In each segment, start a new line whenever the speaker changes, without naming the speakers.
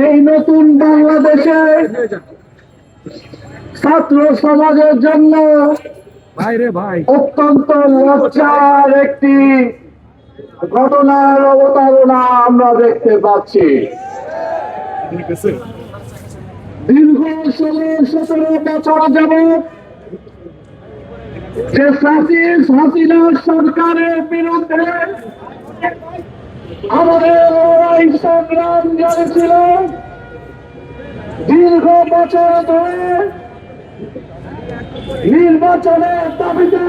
এই নতুন বাংলাদেশে ছাত্র সমাজের জন্য অত্যন্ত লজ্জার একটি ঘটনার অবতারণা আমরা দেখতে পাচ্ছি। দীর্ঘ ষোলো সতেরো বছর যাবৎ যে ফ্যাসিস হাসিনা সরকারের বিরুদ্ধে আমাদের লড়াই সংগ্রাম দীর্ঘ বছর ধরে নির্বাচনের দাবিতে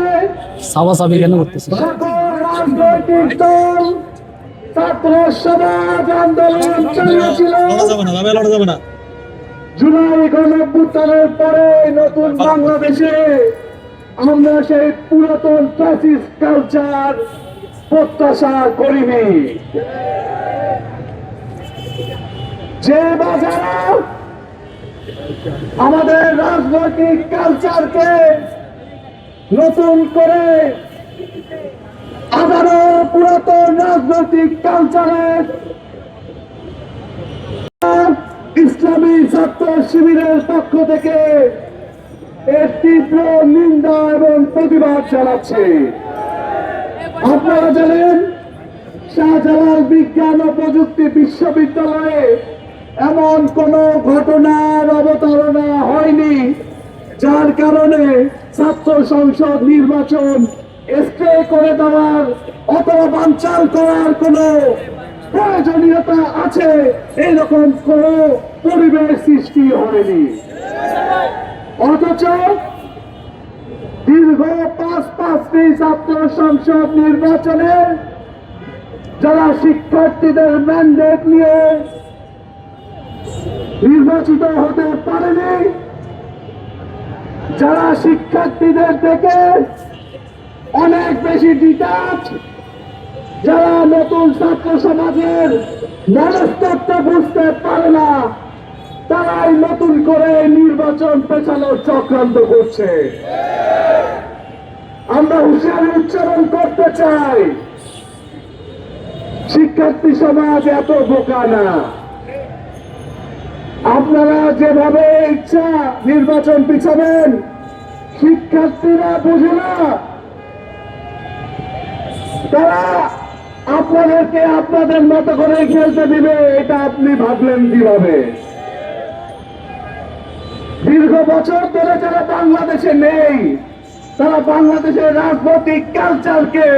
কেন করতেছে
রাজনৈতিক দল ছাত্র সমাজ আন্দোলন জুলাই গণঅভ্যুত্থানের পরে নতুন বাংলাদেশে আমরা সেই পুরাতন ফ্যাসিস্ট কালচার প্রত্যাশা করিনি। যে বাজারা আমাদের রাজনৈতিক কালচারকে নতুন করে আবারও পুরাতন রাজনৈতিক কালচারের ইসলামী ছাত্র শিবিরের পক্ষ থেকে এর তীব্র নিন্দা এবং প্রতিবাদ জানাচ্ছে। আপনারা জানেন, শাহজালাল বিজ্ঞান ও প্রযুক্তি বিশ্ববিদ্যালয়ে এমন কোন ঘটনার অবতারণা হয়নি, যার কারণে ছাত্র সংসদ নির্বাচন স্টে করে দেওয়ার অথবা বানচাল করার কোনো প্রয়োজনীয়তা আছে? এরকম কোন পরিবেশ সৃষ্টি হয়নি। অথচ দীর্ঘ পাঁচ পাঁচটি ছাত্র সংসদ নির্বাচনে যারা শিক্ষার্থীদের ম্যান্ডেট নিয়ে নির্বাচিত হতে পারেনি। যারা শিক্ষার্থীদের থেকে অনেক বেশি ডিটাচ যারা নতুন ছাত্র সমাজের মনস্তত্ব বুঝতে পারে না, তারাই নতুন করে নির্বাচন পেছানোর চক্রান্ত করছে। আমরা হুঁশিয়ারি উচ্চারণ করতে চাই। শিক্ষার্থী সমাজ এত বোকা না। আপনারা যেভাবে ইচ্ছা নির্বাচন পিছাবেন, শিক্ষার্থীরা বুঝে না। তারা আপনাদেরকে আপনাদের মতো করে খেলতে দিবে, এটা আপনি ভাবলেন কীভাবে? দীর্ঘ বছর ধরে যারা বাংলাদেশে নেই, তারা বাংলাদেশের রাজনৈতিক কালচারকে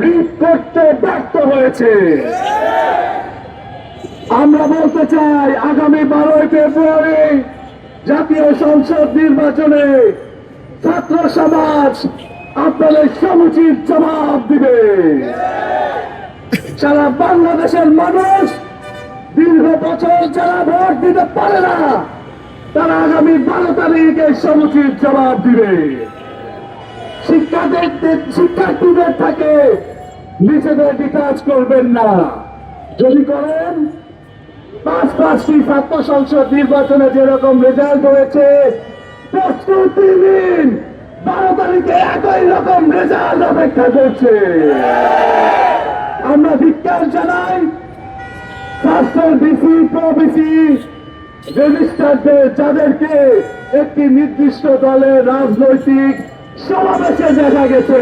রিড করতে ব্যর্থ হয়েছে। আমরা বলতে চাই, আগামী বারোই ফেব্রুয়ারি জাতীয় সংসদ নির্বাচনে ছাত্র সমাজ আপনাদের সমুচিত জবাব দিবে। সারা বাংলাদেশের মানুষ দীর্ঘ বছর যারা ভোট দিতে পারে না, তারা আগামী বারো তারিখে সমুচিত জবাব দিবে। শিক্ষার্থীদের শিক্ষার্থীদের থাকে নিজেদের ডিটাচ করবেন না। যদি করেন পাঁচ পাঁচটি ছাত্র সংসদ নির্বাচনে যেরকম রেজাল্ট হয়েছে, প্রস্তুতি নিন। বারো তারিখে একই রকম রেজাল্ট অপেক্ষা করছে। আমরা ধিক্কার জানাই, স্বাস্থ্যের বিসি প্রবিসি রেজিস্টারদের যাদেরকে একটি নির্দিষ্ট দলের রাজনৈতিক সমাবেশে দেখা গেছে।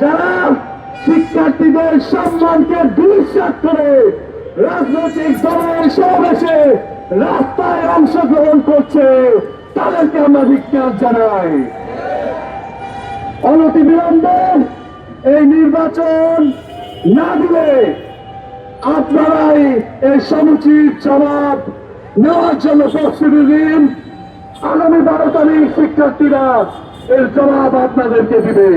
যারা শিক্ষার্থীদের সম্মানকে দুঃসাত করে রাজনৈতিক দলের সমাবেশে রাস্তায় অংশগ্রহণ করছে তাদেরকে আমরা ধিক্কার জানাই। অনতি বিলম্বে এই নির্বাচন না দিলে আপনারাই এই সমুচিত জবাব নেওয়ার জন্য প্রস্তুতি দিন আগামী বারো তারিখ শিক্ষার্থীরা এর জবাব আপনাদেরকে দিবে।